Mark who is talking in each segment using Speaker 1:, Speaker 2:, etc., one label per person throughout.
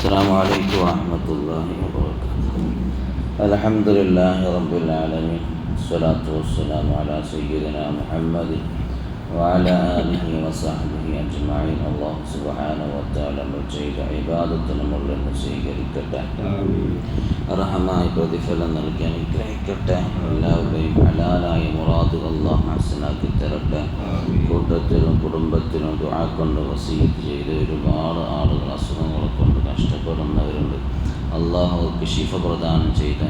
Speaker 1: السلام عليكم ورحمة الله وبركاته الحمد لله رب العالمين الصلاة والسلام على سيدنا محمد وعلى آله وصحبه أجمعين الله سبحانه وتعالى ചെയ്ത ഇബാദത്തിന് മുഴുവൻ സ്വീകരിക്കട്ടെ അർഹമായ പ്രതിഫലം നൽകി അനുഗ്രഹിക്കട്ടെ എല്ലാവരുടെയും ഹലാലായ മുറാദ് അള്ളാഹ് ഹസനാക്കി തരട്ടെ കൂട്ടത്തിലും കുടുംബത്തിലും ദുആ കൊണ്ട് വസീത്ത് ചെയ്ത് ഒരുപാട് ആളുകൾ അസുഖങ്ങളെ കൊണ്ട് കഷ്ടപ്പെടുന്നവരുണ്ട് അള്ളാഹുക്ക് ശിഫ പ്രദാനം ചെയ്ത്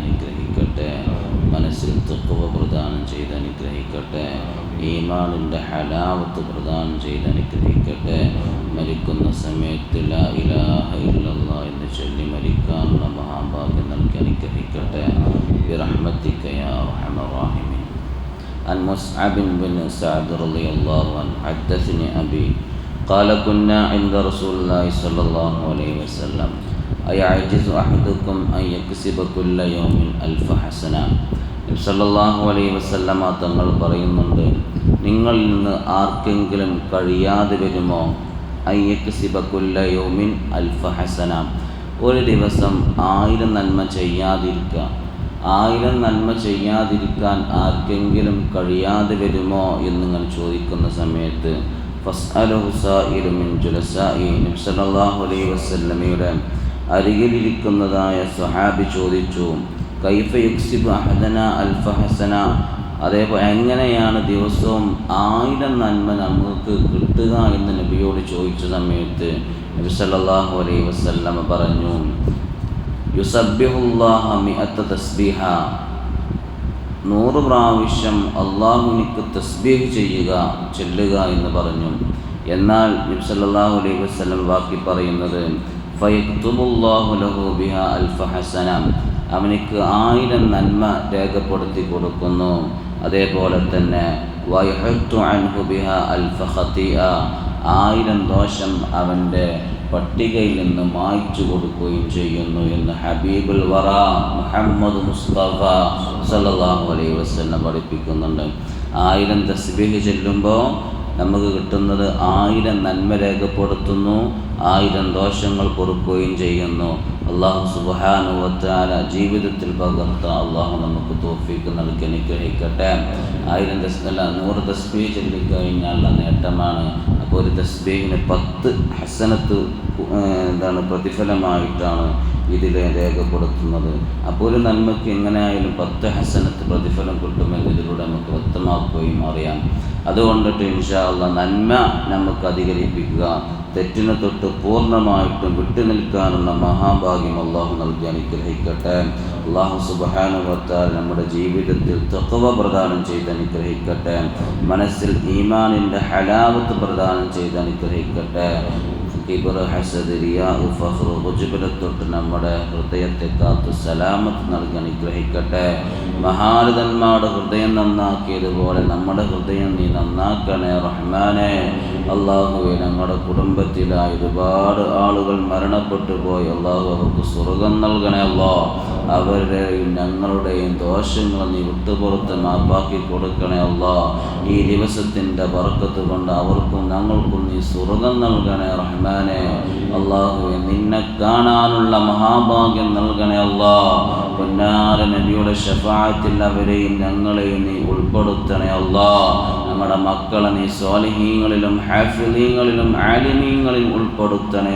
Speaker 1: അനുഗ്രഹിക്കട്ടെ മനസ്സിൽ തെക്കുവ പ്രദാനം ചെയ്ത് അനുഗ്രഹിക്കട്ടെ ഈമാനിൻ്റെ ഹലാവത്ത് പ്രദാനം ചെയ്ത് അനുഗ്രഹിക്കട്ടെ മരിക്കുന്ന സമയത്ത് ലാ ഇലാഹ ഇല്ലല്ലാ എന്ന് ചൊല്ലി മരിക്കാനുള്ള മഹാഭാഗ്യം നൽകി അനുഗ്രഹിക്കട്ടെ برحمتك يا أرحم الراحمين عن مصعب بن سعد رضي الله عنه حدثني أبي قال كنا عند رسول الله صلى الله عليه وسلم അയാജിസ് يكسب كل يوم അൽഫ ഹസന സല്ലാഹു അലൈ വസല്ലമ തങ്ങൾ പറയുന്നുണ്ട് നിങ്ങളിൽ നിന്ന് ആർക്കെങ്കിലും കഴിയാതെ വരുമോ? അയ്യക്സിബക്കുല്ല യോമിൻ അൽഫ ഹസന. ഒരു ദിവസം ആയിരം നന്മ ചെയ്യാതിരിക്കുക ആയിരം നന്മ ചെയ്യാതിരിക്കാൻ ആർക്കെങ്കിലും കഴിയാതെ വരുമോ എന്നിങ്ങനെ ചോദിക്കുന്ന സമയത്ത് ഫസ് അലുസ ഇരുമിൻ ജുലസായി നബ്സലാഹു അലൈ വസല്ലമയുടെ അരികിലിരിക്കുന്നതായ സുഹാബി ചോദിച്ചു കൈഫ അഹദന അൽഫ ഹസന അതേപോലെ എങ്ങനെയാണ് ദിവസവും ആയിരം നന്മ നമുക്ക് കിട്ടുക? എന്ന് നബിയോട് ചോദിച്ച സമയത്ത് നബി അലൈഹി വസല്ലമ പറഞ്ഞു തസ്ബീഹ. നൂറ് പ്രാവശ്യം അള്ളാഹുനിക്ക് തസ്ബീഹ് ചെയ്യുക ചെല്ലുക എന്ന് പറഞ്ഞു. എന്നാൽ നബി സല്ലല്ലാഹു അലൈഹി വസല്ലം ബാക്കി പറയുന്നത് ബിഹ അൽഫ അവനിക്ക് ആയിരം നന്മ രേഖപ്പെടുത്തി കൊടുക്കുന്നു. അതേപോലെ തന്നെ അൽഫ ആയിരം ദോഷം അവന്റെ പട്ടികയിൽ നിന്ന് മായ്ച്ചു കൊടുക്കുകയും ചെയ്യുന്നു എന്ന് ഹബീബുൽ വറ മുഹമ്മദ് മുസ്തഫ സല്ലല്ലാഹു അലൈഹി വസ്ലം പഠിപ്പിക്കുന്നുണ്ട്. ആയിരം തസ്ബീഹ് ചെല്ലുമ്പോൾ നമുക്ക് കിട്ടുന്നത് ആയിരം നന്മ രേഖപ്പെടുത്തുന്നു ആയിരം ദോഷങ്ങൾ പൊറുക്കുകയും ചെയ്യുന്നു. അള്ളാഹു സുബാനുവത്താല ജീവിതത്തിൽ പകർത്ത അള്ളാഹു നമുക്ക് തോഫിക്ക് നൽകി അനുഗ്രഹിക്കട്ടെ. ആയിരം തസ് അല്ല നൂറ് തസ്ബീ ചൊല്ലിക്കഴിഞ്ഞാലുള്ള നേട്ടമാണ്. അപ്പോൾ ഒരു തസ്ബീഹിന് പത്ത് ഹസനത്ത് എന്താണ് പ്രതിഫലമായിട്ടാണ് ഇതിൽ രേഖപ്പെടുത്തുന്നത്. അപ്പോൾ ഒരു നന്മയ്ക്ക് എങ്ങനെയായാലും പത്ത് ഹസനത്ത് പ്രതിഫലം കിട്ടുമെന്ന് ഇതിലൂടെ നമുക്ക് വ്യക്തമാക്കുകയും അറിയാം. അതുകൊണ്ടിട്ട് ഇൻഷാള്ള നന്മ നമുക്ക് അധികരിപ്പിക്കുക തെറ്റിനെ തൊട്ട് പൂർണമായിട്ടും വിട്ടു നിൽക്കാനുള്ള മഹാഭാഗ്യം അള്ളാഹു നൽകി അനുഗ്രഹിക്കട്ടെ. അള്ളാഹു സുബാനുവത്താൽ നമ്മുടെ ജീവിതത്തിൽ തത്വ പ്രദാനം ചെയ്ത് അനുഗ്രഹിക്കട്ടെ. മനസ്സിൽ ഈമാനിന്റെ ഹലാവത്ത് പ്രദാനം ചെയ്ത് അനുഗ്രഹിക്കട്ടെ. കിബർ ഹസദ് റിയാ ഫഹ്ർ റുജുബിനെ തൊട്ട് നമ്മുടെ ഹൃദയത്തെ കാത്ത് സലാമത്ത് നൽകി അനുഗ്രഹിക്കട്ടെ. മഹാരഥന്മാരുടെ ഹൃദയം നന്നാക്കിയതുപോലെ നമ്മുടെ ഹൃദയം നീ നന്നാക്കണേ റഹ്മാനെ. അള്ളാഹുവെ ഞങ്ങളുടെ കുടുംബത്തിലായി ഒരുപാട് ആളുകൾ മരണപ്പെട്ടു പോയി. അള്ളാഹു അവർക്ക് സ്വർഗം നൽകണേ അല്ലോ അവരുടെയും ഞങ്ങളുടെയും ദോഷങ്ങൾ നീ വിട്ടുപുറത്ത് മാപ്പാക്കി കൊടുക്കണേ അല്ലോ ഈ ദിവസത്തിന്റെ പറക്കത്ത് കൊണ്ട് അവർക്കും ഞങ്ങൾക്കും നീ സ്വർഗം നൽകണേ റഹ്മാനെ. അള്ളാഹുവെ നിന്നെ കാണാനുള്ള മഹാഭാഗ്യം നൽകണേ അല്ലോ പൊന്നാര നബിയുടെ ഷഫാത്തിൽ അവരെയും ഞങ്ങളെയും നീ ഉൾപ്പെടുത്തണേ അള്ളാ നമ്മുടെ മക്കളെ നീ സ്വാലിഹീങ്ങളിലും ഹാഫിലീങ്ങളിലും ആലിമീങ്ങളിലും ഉൾപ്പെടുത്തണേ